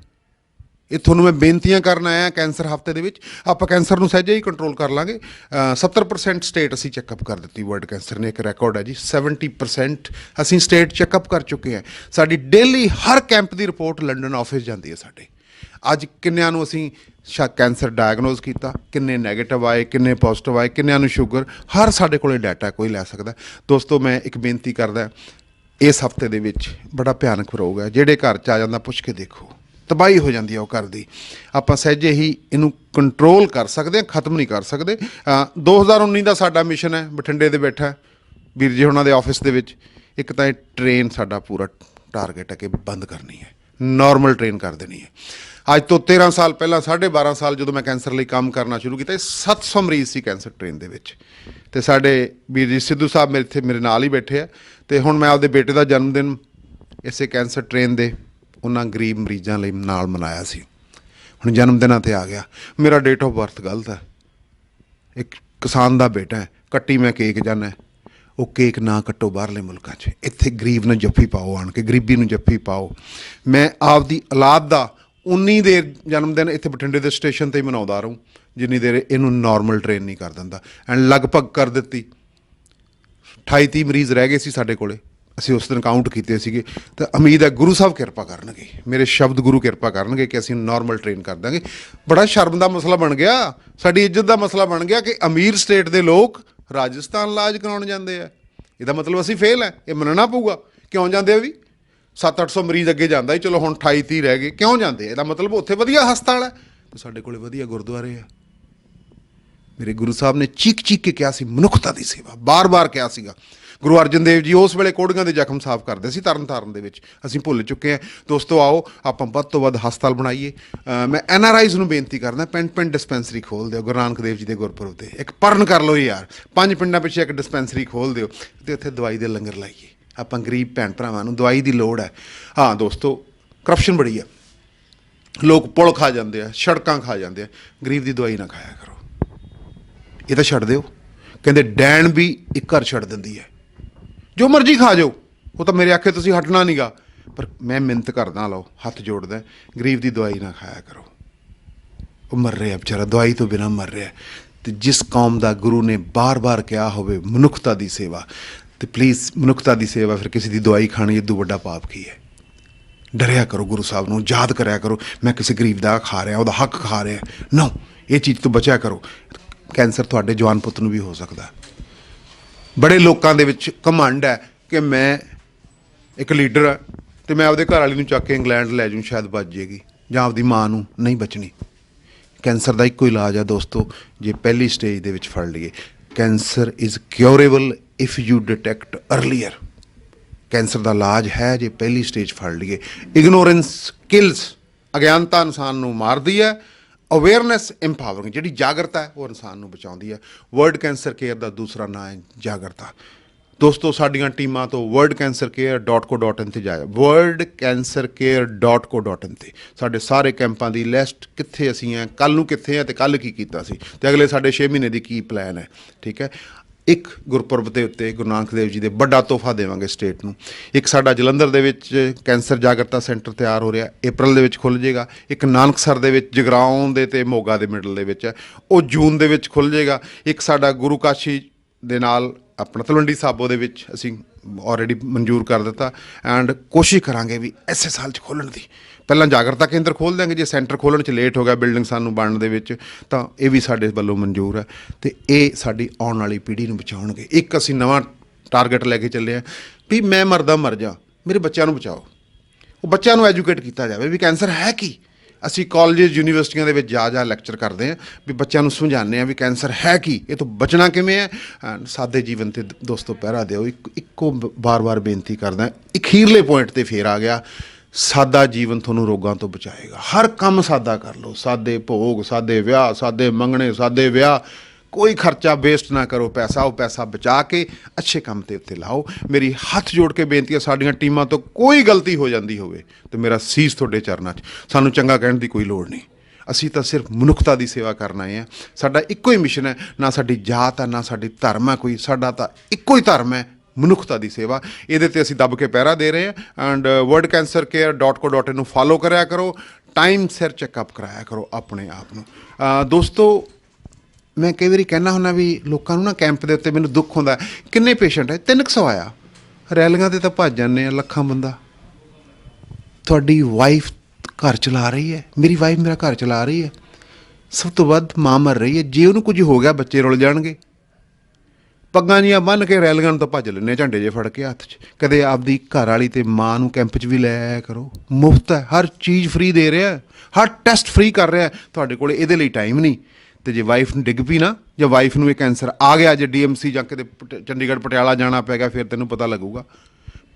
ਇਹ ਤੁਹਾਨੂੰ ਮੈਂ ਬੇਨਤੀਆਂ ਕਰਨ ਆਇਆ ਕੈਂਸਰ ਹਫ਼ਤੇ ਦੇ ਵਿੱਚ। ਆਪਾਂ ਕੈਂਸਰ ਨੂੰ ਸਹਿਜੇ ਹੀ ਕੰਟਰੋਲ ਕਰ ਲਾਂਗੇ। ਅ, 70% ਸਟੇਟ ਅਸੀਂ ਚੈੱਕਅਪ ਕਰ ਦਿੱਤੀ ਵਰਲਡ ਕੈਂਸਰ ਨੇ ਇੱਕ ਰਿਕਾਰਡ ਹੈ ਜੀ। 70% ਅਸੀਂ ਸਟੇਟ ਚੈੱਕਅਪ ਕਰ ਚੁੱਕੇ ਹਾਂ। ਸਾਡੀ ਡੇਲੀ ਹਰ ਕੈਂਪ ਦੀ ਰਿਪੋਰਟ ਲੰਡਨ ਆਫਿਸ ਜਾਂਦੀ ਹੈ ਸਾਡੇ। ਅੱਜ ਕਿੰਨਿਆਂ ਨੂੰ ਅਸੀਂ ਸ਼ਾ ਕੈਂਸਰ ਡਾਇਗਨੋਸ ਕੀਤਾ? ਕਿੰਨੇ 네ਗੇਟਿਵ ਆਏ ਕਿੰਨੇ ਪੋਜ਼ਿਟਿਵ ਆਏ ਕਿੰਨਿਆਂ ਨੂੰ ਸ਼ੂਗਰ ਹਰ ਸਾਡੇ ਕੋਲੇ ਡਾਟਾ ਕੋਈ ਲੈ ਸਕਦਾ। ਦੋਸਤੋ ਮੈਂ ਇੱਕ ਬੇਨਤੀ ਕਰਦਾ ਇਸ ਹਫ਼ਤੇ ਦੇ ਵਿੱਚ ਬੜਾ ਭਿਆਨਕ ਰੋਗ ਹੈ। ਜਿਹੜੇ ਘਰ ਚ ਆ ਜਾਂਦਾ ਪੁੱਛ ਕੇ ਦੇਖੋ। ਤਬਾਹੀ ਹੋ ਜਾਂਦੀ ਹੈ ਉਹ ਘਰ ਦੀ। ਆਪਾਂ ਸਹਿਜੇ ਹੀ ਇਹਨੂੰ ਕੰਟਰੋਲ ਕਰ ਸਕਦੇ ਹਾਂ ਖਤਮ ਨਹੀਂ ਕਰ ਸਕਦੇ। ਅ, 2019 ਦਾ ਸਾਡਾ ਮਿਸ਼ਨ ਹੈ ਬਠਿੰਡੇ ਦੇ ਬੈਠਾ ਵੀਰ ਜੀ ਉਹਨਾਂ ਦੇ ਆਫਿਸ ਦੇ ਵਿੱਚ ਇੱਕ ਤਾਂ ਇਹ ਟ੍ਰੇਨ ਸਾਡਾ ਪੂਰਾ ਟਾਰਗੇਟ ਹੈ ਕਿ ਬੰਦ ਕਰਨੀ ਹੈ। ਨਾਰਮਲ ਟ੍ਰੇਨ ਕਰ ਦੇਣੀ ਹੈ। ਅੱਜ ਤੋਂ 13 ਸਾਲ ਪਹਿਲਾਂ 12.5 ਸਾਲ ਜਦੋਂ ਮੈਂ ਕੈਂਸਰ ਲਈ ਕੰਮ ਕਰਨਾ ਸ਼ੁਰੂ ਕੀਤਾ ਇਹ 700 ਮਰੀਜ਼ ਸੀ ਕੈਂਸਰ ਟ੍ਰੇਨ ਦੇ ਵਿੱਚ। ਤੇ ਸਾਡੇ ਵੀਰ ਜੀ ਸਿੱਧੂ ਸਾਹਿਬ ਮੇਰੇ ਇੱਥੇ ਮੇਰੇ ਨਾਲ ਹੀ ਬੈਠੇ ਆ। ਤੇ ਹੁਣ ਮੈਂ ਆਪਦੇ ਬੇਟੇ ਦਾ ਜਨਮ ਦਿਨ ਇਸੇ ਕੈਂਸਰ ਟ੍ਰੇਨ ਦੇ ਉਹਨਾਂ ਗਰੀਬ ਮਰੀਜ਼ਾਂ ਲਈ ਨਾਲ ਮਨਾਇਆ ਸੀ। ਹੁਣ ਜਨਮ ਦਿਨਾਂ ਤੇ ਆ ਗਿਆ। ਮੇਰਾ ਡੇਟ ਆਫ ਬਰਥ ਗਲਤ ਹੈ। ਇੱਕ ਕਿਸਾਨ ਦਾ ਬੇਟਾ ਹੈ। ਕੱਟੀ ਮੈਂ ਕੇਕ ਜਾਣਾ ਉਹ ਕੇਕ ਨਾ ਕੱਟੋ ਬਾਹਰਲੇ ਮੁਲਕਾਂ 'ਚ। ਇੱਥੇ ਗਰੀਬ ਨੂੰ ਜੱਫੀ ਪਾਓ ਆਣ ਕੇ, ਗਰੀਬੀ ਨੂੰ ਜੱਫੀ ਪਾਓ। ਮੈਂ ਆਪਦੀ ਔਲਾਦ ਦਾ ਉਨੀ ਦੇਰ ਜਨਮ ਦਿਨ ਇੱਥੇ ਬਠਿੰਡੇ ਦੇ ਸਟੇਸ਼ਨ ਤੇ ਹੀ ਮਨਾਉਂਦਾ ਰਹੂੰ। ਜਿੰਨੀ ਦੇਰ ਇਹਨੂੰ ਨਾਰਮਲ ਟ੍ਰੇਨ ਨਹੀਂ ਕਰ ਦਿੰਦਾ। ਐਂਡ ਲਗਭਗ ਕਰ ਦਿੱਤੀ। 28 30 ਮਰੀਜ਼ ਰਹਿ ਗਏ ਸੀ ਸਾਡੇ ਕੋਲੇ। ਅਸੀਂ ਉਸ ਦਿਨ ਕਾਊਂਟ ਕੀਤੇ ਸੀਗੇ, ਤਾਂ ਉਮੀਦ ਹੈ ਗੁਰੂ ਸਾਹਿਬ ਕਿਰਪਾ ਕਰਨਗੇ। ਮੇਰੇ ਸ਼ਬਦ ਗੁਰੂ ਕਿਰਪਾ ਕਰਨਗੇ ਕਿ ਅਸੀਂ ਨਾਰਮਲ ਟ੍ਰੇਨ ਕਰ ਦਾਂਗੇ। ਬੜਾ ਸ਼ਰਮ ਦਾ ਮਸਲਾ ਬਣ ਗਿਆ। ਸਾਡੀ ਇੱਜ਼ਤ ਦਾ ਮਸਲਾ ਬਣ ਗਿਆ ਕਿ ਅਮੀਰ ਸਟੇਟ ਦੇ ਲੋਕ ਰਾਜਸਥਾਨ ਇਲਾਜ ਕਰਾਉਣ ਜਾਂਦੇ ਆ। ਇਹਦਾ ਮਤਲਬ ਅਸੀਂ ਫੇਲ ਹੈ। ਇਹ ਮੰਨਣਾ ਪਊਗਾ। ਕਿਉਂ ਜਾਂਦੇ ਆ ਵੀ? 7-800 ਮਰੀਜ਼ ਅੱਗੇ ਜਾਂਦਾ ਹੀ। ਚਲੋ ਹੁਣ 28 30 ਰਹਿ ਗਏ। ਕਿਉਂ ਜਾਂਦੇ ਇਹਦਾ ਮਤਲਬ ਉੱਥੇ ਵਧੀਆ ਹਸਪਤਾਲ ਹੈ। ਤੇ ਸਾਡੇ ਕੋਲੇ ਵਧੀਆ ਗੁਰਦੁਆਰੇ ਆ। ਮੇਰੇ ਗੁਰੂ ਸਾਹਿਬ ਨੇ ਚੀਕ ਚੀਕ ਕੇ ਕਿਹਾ ਸੀ, ਮਨੁੱਖਤਾ ਦੀ ਸੇਵਾ, ਬਾਰ-ਬਾਰ ਕਿਹਾ ਸੀਗਾ। ਗੁਰੂ ਅਰਜਨ ਦੇਵ ਜੀ ਉਸ ਵੇਲੇ ਕੋੜੀਆਂ ਦੇ ਜ਼ਖਮ ਸਾਫ਼ ਕਰਦੇ ਸੀ ਤਰਨ ਤਾਰਨ ਦੇ ਵਿੱਚ। ਅਸੀਂ ਭੁੱਲ ਚੁੱਕੇ ਹਾਂ। ਦੋਸਤੋ, ਆਓ, ਆਪਾਂ ਵੱਧ ਤੋਂ ਵੱਧ ਹਸਪਤਾਲ ਬਣਾਈਏ। ਮੈਂ ਐਨ ਆਰ ਆਈਜ਼ ਨੂੰ ਬੇਨਤੀ ਕਰਦਾ ਪਿੰਡ ਪਿੰਡ ਡਿਸਪੈਂਸਰੀ ਖੋਲ ਦਿਓ, ਗੁਰੂ ਨਾਨਕ ਦੇਵ ਜੀ ਦੇ ਗੁਰਪੁਰਬ ਤੇ। ਇੱਕ ਪਰਨ ਕਰ ਲਓ ਯਾਰ। ਪੰਜ ਪਿੰਡਾਂ ਪਿੱਛੇ ਇੱਕ ਡਿਸਪੈਂਸਰੀ ਖੋਲ ਦਿਓ ਤੇ ਉੱਥੇ ਦਵਾਈ ਦੇ ਲੰਗਰ ਲਾਈਏ। ਆਪਾਂ ਗਰੀਬ ਭੈਣ ਭਰਾਵਾਂ ਨੂੰ ਦਵਾਈ ਦੀ ਲੋੜ ਹੈ। ਹਾਂ, ਦੋਸਤੋ ਕਰਪਸ਼ਨ ਬੜੀ ਹੈ ਲੋਕ ਪੁਲ ਖਾ ਜਾਂਦੇ ਆ, ਸੜਕਾਂ ਖਾ ਜਾਂਦੇ ਆ। ਗਰੀਬ ਦੀ ਦਵਾਈ ਨਾ ਖਾਇਆ ਕਰੋ। ਇਹ ਤਾਂ ਛੱਡ ਦਿਓ। ਕਹਿੰਦੇ, ਡੈਣ ਵੀ ਇੱਕ ਘਰ ਛੱਡ ਦਿੰਦੀ ਹੈ। ਜੋ ਮਰਜ਼ੀ ਖਾ ਜਾਓ। ਉਹ ਤਾਂ ਮੇਰੇ ਆਖੇ ਤੁਸੀਂ ਹਟਣਾ ਨਹੀਂਗਾ ਪਰ ਮੈਂ ਮਿੰਤ ਕਰਦਾ, ਲਓ, ਹੱਥ ਜੋੜਦਾ ਗਰੀਬ ਦੀ ਦਵਾਈ ਨਾ ਖਾਇਆ ਕਰੋ। ਉਹ ਮਰ ਰਿਹਾ ਵਿਚਾਰਾ, ਦਵਾਈ ਤੋਂ ਬਿਨਾ ਮਰ ਰਿਹਾ ਤੇ ਜਿਸ ਕੌਮ ਦਾ ਗੁਰੂ ਨੇ ਬਾਰ-ਬਾਰ ਕਿਹਾ ਹੋਵੇ, ਮਨੁੱਖਤਾ ਦੀ ਸੇਵਾ, ਤੇ ਪਲੀਜ਼ ਮਨੁੱਖਤਾ ਦੀ ਸੇਵਾ, ਫਿਰ ਕਿਸੇ ਦੀ ਦਵਾਈ ਖਾਣੀ ਇਦੋਂ ਵੱਡਾ ਪਾਪ ਕੀ ਹੈ? ਡਰਿਆ ਕਰੋ ਗੁਰੂ ਸਾਹਿਬ ਨੂੰ, ਯਾਦ ਕਰਿਆ ਕਰੋ, ਮੈਂ ਕਿਸੇ ਗਰੀਬ ਦਾ ਖਾ ਰਿਹਾ, ਉਹਦਾ ਹੱਕ ਖਾ ਰਿਹਾ। ਨੋ ਇਹ ਚੀਜ਼ ਤੋਂ ਬਚਿਆ ਕਰੋ। ਕੈਂਸਰ ਤੁਹਾਡੇ ਜਵਾਨ ਪੁੱਤ ਨੂੰ ਵੀ ਹੋ ਸਕਦਾ। ਬੜੇ ਲੋਕਾਂ ਦੇ ਵਿੱਚ ਘਮੰਡ ਹੈ ਕਿ ਮੈਂ ਇੱਕ ਲੀਡਰ ਹਾਂ ਤੇ ਮੈਂ ਆਪਦੇ ਘਰ ਵਾਲੀ ਨੂੰ ਚੱਕ ਕੇ ਇੰਗਲੈਂਡ ਲੈ ਜੂੰ ਸ਼ਾਇਦ ਬਚ ਜੇਗੀ ਜਾਂ ਆਪਦੀ ਮਾਂ ਨੂੰ ਨਹੀਂ ਬਚਣੀ। ਕੈਂਸਰ ਦਾ ਇੱਕੋ ਇਲਾਜ ਆ ਦੋਸਤੋ, ਜੇ ਪਹਿਲੀ ਸਟੇਜ ਦੇ ਵਿੱਚ ਫੜ ਲਈਏ। Cancer is curable if you detect earlier cancer ਦਾ ਇਲਾਜ ਹੈ ਜੇ ਪਹਿਲੀ ਸਟੇਜ ਫੜ ਲਈਏ। ਇਗਨੋਰੈਂਸ ਕਿਲਸ ਅਗਿਆਨਤਾ ਇਨਸਾਨ ਨੂੰ ਮਾਰਦੀ ਹੈ। ਅਵੇਅਰਨੈਸ ਇੰਪਾਵਰਿੰਗ ਜਿਹੜੀ ਜਾਗਰਤਾ ਹੈ, ਉਹ ਇਨਸਾਨ ਨੂੰ ਬਚਾਉਂਦੀ ਹੈ। ਵਰਲਡ ਕੈਂਸਰ ਕੇਅਰ ਦਾ ਦੂਸਰਾ ਨਾਮ ਹੈ ਜਾਗਰਤਾ। ਦੋਸਤੋ, ਸਾਡੀਆਂ ਟੀਮਾਂ ਤੋਂ worldcancercare.co.in ਤੇ ਜਾਇਆ। Worldcancercare.co.in ਤੇ। ਸਾਡੇ ਸਾਰੇ ਕੈਂਪਾਂ ਦੀ ਲਿਸਟ ਕਿੱਥੇ ਅਸੀਂ ਆ ਕੱਲ ਨੂੰ ਕਿੱਥੇ ਆ ਤੇ ਕੱਲ ਕੀ ਕੀਤਾ ਸੀ। ਤੇ ਅਗਲੇ ਸਾਡੇ 6 ਮਹੀਨੇ ਦੀ ਕੀ ਪਲਾਨ ਹੈ, ਠੀਕ ਹੈ? ਇੱਕ ਗੁਰਪੁਰਬ ਦੇ ਉੱਤੇ ਗੁਰੂ ਨਾਨਕ ਦੇਵ ਜੀ ਦੇ ਵੱਡਾ ਤੋਹਫਾ ਦੇਵਾਂਗੇ ਸਟੇਟ ਨੂੰ। ਇੱਕ ਸਾਡਾ ਜਲੰਧਰ ਦੇ ਵਿੱਚ ਕੈਂਸਰ ਜਾਗਰਤਾ ਸੈਂਟਰ ਤਿਆਰ ਹੋ ਰਿਹਾ ਅਪ੍ਰੈਲ ਦੇ ਵਿੱਚ ਖੁੱਲ ਜਾਏਗਾ। ਇੱਕ ਨਾਨਕਸਰ ਦੇ ਵਿੱਚ ਜਗਰਾਉਂ ਦੇ ਤੇ ਮੋਗਾ ਦੇ ਮਿਡਲ ਦੇ ਵਿੱਚ ਹੈ। ਉਹ ਜੂਨ ਦੇ ਵਿੱਚ ਖੁੱਲ ਜਾਏਗਾ। ਇੱਕ ਸਾਡਾ ਗੁਰੂ ਕਾਸ਼ੀ ਦੇ ਨਾਲ ਆਪਣਾ ਤਲਵੰਡੀ ਸਾਬੋ ਦੇ ਵਿੱਚ ਅਸੀਂ ਆਲਰੇਡੀ ਮਨਜ਼ੂਰ ਕਰ ਦਿੱਤਾ। ਐਂਡ ਕੋਸ਼ਿਸ਼ ਕਰਾਂਗੇ ਵੀ ਐਸੇ ਸਾਲ ਚ ਖੋਲਣ ਦੀ। ਪਹਿਲਾਂ ਜਾਗਰਤਾ ਕੇਂਦਰ ਖੋਲ ਦਿਆਂਗੇ, ਜੇ ਸੈਂਟਰ ਖੋਲਣ ਚ ਲੇਟ ਹੋ ਗਿਆ ਬਿਲਡਿੰਗ ਸਾਨੂੰ ਬਣਨ ਦੇ ਵਿੱਚ, ਤਾਂ ਇਹ ਵੀ ਸਾਡੇ ਵੱਲੋਂ ਮਨਜ਼ੂਰ ਹੈ ਤੇ ਇਹ ਸਾਡੀ ਆਉਣ ਵਾਲੀ ਪੀੜ੍ਹੀ ਨੂੰ ਬਚਾਉਣਗੇ। ਇੱਕ ਅਸੀਂ ਨਵਾਂ ਟਾਰਗੇਟ ਲੈ ਕੇ ਚੱਲੇ ਆ ਵੀ ਮੈਂ ਮਰਦਾ ਮਰ ਜਾ, ਮੇਰੇ ਬੱਚਿਆਂ ਨੂੰ ਬਚਾਓ। ਉਹ ਬੱਚਿਆਂ ਨੂੰ ਐਜੂਕੇਟ ਕੀਤਾ ਜਾਵੇ ਵੀ ਕੈਂਸਰ ਹੈ ਕੀ? ਅਸੀਂ ਕਾਲਜਸ ਯੂਨੀਵਰਸਿਟੀਆਂ ਦੇ ਵਿੱਚ ਜਾ ਜਾ ਲੈਕਚਰ ਕਰਦੇ ਹਾਂ ਵੀ ਬੱਚਿਆਂ ਨੂੰ ਸਮਝਾਉਂਦੇ ਹਾਂ ਵੀ ਕੈਂਸਰ ਹੈ ਕੀ? ਇਹ ਤੋਂ ਬਚਣਾ ਕਿਵੇਂ ਹੈ? ਸਾਦੇ ਜੀਵਨ ਤੇ ਦੋਸਤੋ, ਪਹਿਰਾ ਦਿਓ, ਇੱਕ, ਇੱਕੋ ਬਾਰ-ਬਾਰ ਬੇਨਤੀ ਕਰਦਾ ਅਖੀਰਲੇ ਪੁਆਇੰਟ ਤੇ ਫੇਰ ਆ ਗਿਆ। ਸਾਦਾ ਜੀਵਨ ਤੁਹਾਨੂੰ ਰੋਗਾਂ ਤੋਂ ਬਚਾਏਗਾ। ਹਰ ਕੰਮ ਸਾਦਾ ਕਰ ਲਓ। ਸਾਦੇ ਭੋਗ, ਸਾਦੇ ਵਿਆਹ, ਸਾਦੇ ਮੰਗਣੇ, ਸਾਦੇ ਵਿਆਹ। ਕੋਈ ਖਰਚਾ ਵੇਸਟ ਨਾ ਕਰੋ। ਪੈਸਾ, ਉਹ ਪੈਸਾ ਬਚਾ ਕੇ ਅੱਛੇ ਕੰਮ ਤੇ ਉੱਤੇ ਲਾਓ। ਮੇਰੀ ਹੱਥ ਜੋੜ ਕੇ ਬੇਨਤੀ ਹੈ, ਸਾਡੀਆਂ ਟੀਮਾਂ ਤੋਂ ਕੋਈ ਗਲਤੀ ਹੋ ਜਾਂਦੀ ਹੋਵੇ ਤੇ ਮੇਰਾ ਸੀਸ ਤੁਹਾਡੇ ਚਰਨਾਂ 'ਚ। ਸਾਨੂੰ ਚੰਗਾ ਕਹਿਣ ਦੀ ਕੋਈ ਲੋੜ ਨਹੀਂ। ਅਸੀਂ ਤਾਂ ਸਿਰਫ ਮਨੁੱਖਤਾ ਦੀ ਸੇਵਾ ਕਰਨ ਆਏ ਹਾਂ। ਸਾਡਾ ਇੱਕੋ ਹੀ ਮਿਸ਼ਨ ਹੈ, ਨਾ ਸਾਡੀ ਜਾਤ ਹੈ, ਨਾ ਸਾਡੀ ਧਰਮ ਹੈ ਕੋਈ। ਸਾਡਾ ਤਾਂ ਇੱਕੋ ਹੀ ਧਰਮ ਹੈ ਮਨੁੱਖਤਾ ਦੀ ਸੇਵਾ। ਇਹਦੇ ਤੇ ਅਸੀਂ ਦੱਬ ਕੇ ਪਹਿਰਾ ਦੇ ਰਹੇ ਹਾਂ। ਐਂਡ uh, worldcancercare.co.in ਨੂੰ ਫਾਲੋ ਕਰਿਆ ਕਰੋ। ਟਾਈਮ ਸਿਰ ਚੈੱਕਅਪ ਕਰਾਇਆ ਕਰੋ ਆਪਣੇ ਆਪ ਨੂੰ। ਦੋਸਤੋ, ਮੈਂ ਕਈ ਵਾਰੀ ਕਹਿਣਾ ਹੁੰਦਾ ਵੀ ਲੋਕਾਂ ਨੂੰ ਨਾ ਕੈਂਪ ਦੇ ਉੱਤੇ ਮੈਨੂੰ ਦੁੱਖ ਹੁੰਦਾ। ਕਿੰਨੇ ਪੇਸ਼ੈਂਟ ਹੈ 300 ਆਇਆ। ਰੈਲੀਆਂ ਤੇ ਤਾਂ ਭੱਜ ਜਾਂਦੇ ਆ ਲੱਖਾਂ ਬੰਦਾ। ਤੁਹਾਡੀ ਵਾਈਫ ਘਰ ਚਲਾ ਰਹੀ ਹੈ। ਮੇਰੀ ਵਾਈਫ ਮੇਰਾ ਘਰ ਚਲਾ ਰਹੀ ਹੈ। ਸਭ ਤੋਂ ਵੱਧ ਮਾਂ ਮਰ ਰਹੀ ਹੈ। ਜੇ ਉਹਨੂੰ ਕੁਝ ਹੋ ਗਿਆ, ਬੱਚੇ ਰੁਲ ਜਾਣਗੇ। ਪੱਗਾਂ ਜੀਆਂ ਬੰਨ ਕੇ ਰੈਲੀਆਂ ਤੋਂ ਭੱਜ ਲੈਂਦੇ ਆ, ਝੰਡੇ ਜੇ ਫੜ ਕੇ ਹੱਥ 'ਚ। ਕਦੇ ਆਪਦੀ ਘਰ ਵਾਲੀ ਤੇ ਮਾਂ ਨੂੰ ਕੈਂਪ 'ਚ ਵੀ ਲੈ ਆਇਆ ਕਰੋ। ਮੁਫਤ ਹੈ, ਹਰ ਚੀਜ਼ ਫ੍ਰੀ ਦੇ ਰਿਹਾ ਹਰ ਟੈਸਟ ਫ੍ਰੀ ਕਰ ਰਿਹਾ ਤੁਹਾਡੇ ਕੋਲ ਇਹਦੇ ਲਈ ਟਾਈਮ ਨਹੀਂ। ਤੇ ਜੇ ਵਾਈਫ ਨੂੰ ਡਿੱਗ ਪਈ ਨਾ, ਜਾਂ ਵਾਈਫ ਨੂੰ ਇਹ ਕੈਂਸਰ ਆ ਗਿਆ, ਜੇ ਡੀਐਮਸੀ ਜਾਂ ਕਿਤੇ ਪਟ- ਚੰਡੀਗੜ੍ਹ ਪਟਿਆਲਾ ਜਾਣਾ ਪੈ ਗਿਆ, ਫਿਰ ਤੈਨੂੰ ਪਤਾ ਲੱਗੂਗਾ।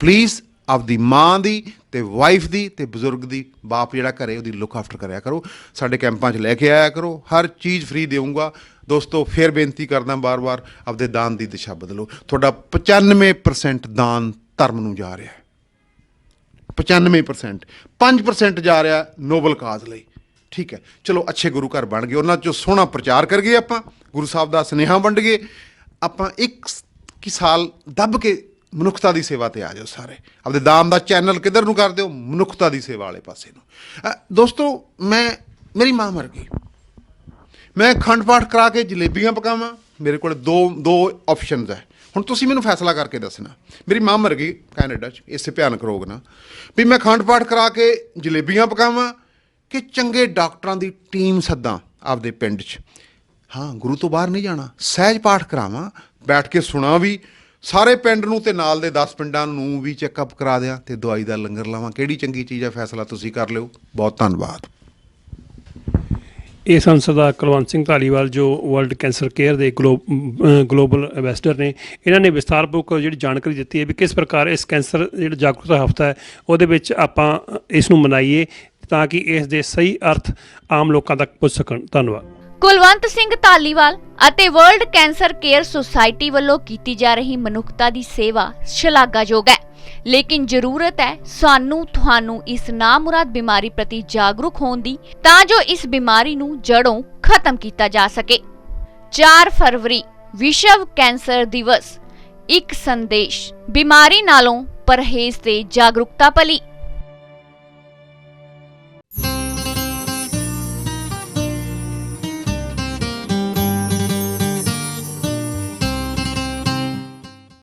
ਪਲੀਜ਼ ਆਪਦੀ ਮਾਂ ਦੀ ਤੇ ਵਾਈਫ ਦੀ ਤੇ ਬਜ਼ੁਰਗ ਦੀ, ਬਾਪ ਜਿਹੜਾ ਘਰੇ ਉਹਦੀ ਲੁੱਕ ਆਫਟਰ ਕਰਿਆ ਕਰੋ। ਸਾਡੇ ਕੈਂਪਾਂ 'ਚ ਲੈ ਕੇ ਆਇਆ ਕਰੋ, ਹਰ ਚੀਜ਼ ਫ੍ਰੀ ਦੇਵਾਂਗਾ ਦੋਸਤੋ, ਫਿਰ ਬੇਨਤੀ ਕਰਦਾ ਬਾਰ-ਬਾਰ ਆਪਦੇ ਦਾਨ ਦੀ ਦਿਸ਼ਾ ਬਦਲੋ। ਤੁਹਾਡਾ 95% ਦਾਨ ਧਰਮ ਨੂੰ ਜਾ ਰਿਹਾ ਹੈ। 95% 5% ਜਾ ਰਿਹਾ ਨੋਬਲ ਕਾਜ਼ ਲਈ। ਠੀਕ ਹੈ। ਚਲੋ, ਅੱਛੇ ਗੁਰੂ ਘਰ ਬਣ ਗਏ। ਉਹਨਾਂ ਚੋਂ ਸੋਹਣਾ ਪ੍ਰਚਾਰ ਕਰ ਗਏ ਆਪਾਂ। ਗੁਰੂ ਸਾਹਿਬ ਦਾ ਸੁਨੇਹਾ ਵੰਡ ਗਏ। ਆਪਾਂ ਇੱਕ ਸ- ਸਾਲ ਦੱਬ ਕੇ ਮਨੁੱਖਤਾ ਦੀ ਸੇਵਾ ਤੇ ਆ ਜਾਓ ਸਾਰੇ। ਆਪਦੇ ਦਾਮ ਦਾ ਚੈਨਲ ਕਿੱਧਰ ਨੂੰ ਕਰ ਦਿਓ? ਮਨੁੱਖਤਾ ਦੀ ਸੇਵਾ ਵਾਲੇ ਪਾਸੇ ਨੂੰ। ਦੋਸਤੋ, ਮੈਂ, ਮੇਰੀ ਮਾਂ ਮਰ ਗਈ। ਮੈਂ ਖੰਡ ਪਾਠ ਕਰਾ ਕੇ ਜਲੇਬੀਆਂ ਪਕਾਵਾਂ, ਮੇਰੇ ਕੋਲ ਦੋ ਦੋ ਆਪਸ਼ਨਸ ਹੈ। ਹੁਣ ਤੁਸੀਂ ਮੈਨੂੰ ਫੈਸਲਾ ਕਰਕੇ ਦੱਸਣਾ। ਮੇਰੀ ਮਾਂ ਮਰ ਗਈ ਕੈਨੇਡਾ 'ਚ, ਇਸੇ ਭਿਆਨਕ ਰੋਗ ਨਾਲ। ਵੀ ਮੈਂ ਖੰਡ ਪਾਠ ਕਰਾ ਕੇ ਜਲੇਬੀਆਂ ਪਕਾਵਾਂ ਕਿ ਚੰਗੇ ਡਾਕਟਰਾਂ ਦੀ ਟੀਮ ਸੱਦਾਂ ਆਪਦੇ ਪਿੰਡ 'ਚ। ਹਾਂ, ਗੁਰੂ ਤੋਂ ਬਾਹਰ ਨਹੀਂ ਜਾਣਾ, ਸਹਿਜ ਪਾਠ ਕਰਾਵਾਂ, ਬੈਠ ਕੇ ਸੁਣਾ ਵੀ, ਸਾਰੇ ਪਿੰਡ ਨੂੰ ਤੇ ਨਾਲ ਦੇ 10 ਪਿੰਡਾਂ ਨੂੰ ਵੀ ਚੈੱਕਅਪ ਕਰਾ ਦਿਆਂ ਤੇ ਦਵਾਈ ਦਾ ਲੰਗਰ ਲਾਵਾਂ। ਕਿਹੜੀ ਚੰਗੀ ਚੀਜ਼ ਹੈ, ਫੈਸਲਾ ਤੁਸੀਂ ਕਰ ਲਿਓ। ਬਹੁਤ ਧੰਨਵਾਦ। ਇਹ ਸੰਸਦ ਦਾ ਕੁਲਵੰਤ ਸਿੰਘ ਧਾਲੀਵਾਲ, ਜੋ ਵਰਲਡ ਕੈਂਸਰ ਕੇਅਰ ਦੇ ਗਲੋ- ਗਲੋਬਲ ਐਂਬੈਸਡਰ ਨੇ, ਇਹਨਾਂ ਨੇ ਵਿਸਤਾਰਪੂਰਵਕ ਜਿਹੜੀ ਜਾਣਕਾਰੀ ਦਿੱਤੀ ਹੈ ਵੀ ਕਿਸ ਪ੍ਰਕਾਰ ਇਸ ਕੈਂਸਰ ਜਿਹੜਾ ਜਾਗਰੂਕਤਾ ਹਫਤਾ ਹੈ, ਉਹਦੇ ਵਿੱਚ ਆਪਾਂ ਇਸ ਨੂੰ ਮਨਾਈਏ ਤਾਂ ਕਿ ਇਸ ਦੇ ਸਹੀ ਅਰਥ ਆਮ ਲੋਕਾਂ ਤੱਕ ਪਹੁੰਚ ਸਕਣ। ਧੰਨਵਾਦ। ਕੁਲਵੰਤ ਸਿੰਘ ਧਾਲੀਵਾਲ ਅਤੇ ਵਰਲਡ ਕੈਂਸਰ ਕੇਅਰ ਸੁਸਾਇਟੀ ਵੱਲੋਂ ਕੀਤੀ ਜਾ ਰਹੀ ਮਨੁੱਖਤਾ ਦੀ ਸੇਵਾ ਸ਼ਲਾਘਾਯੋਗ ਹੈ। ਲੇਕਿਨ ਜ਼ਰੂਰਤ ਹੈ ਸਾਨੂੰ ਤੁਹਾਨੂੰ ਇਸ ਨਾਮੁਰਾਦ ਬਿਮਾਰੀ ਪ੍ਰਤੀ ਜਾਗਰੂਕ ਹੋਣ ਦੀ, ਤਾਂ ਜੋ ਇਸ ਬਿਮਾਰੀ ਨੂੰ ਜੜੋਂ ਖਤਮ ਕੀਤਾ ਜਾ ਸਕੇ। 4 ਫਰਵਰੀ, ਵਿਸ਼ਵ ਕੈਂਸਰ ਦਿਵਸ। ਇੱਕ ਸੰਦੇਸ਼, ਬਿਮਾਰੀ ਨਾਲੋਂ ਪਰਹੇਜ਼ ਤੇ ਜਾਗਰੂਕਤਾ ਭਲੀ।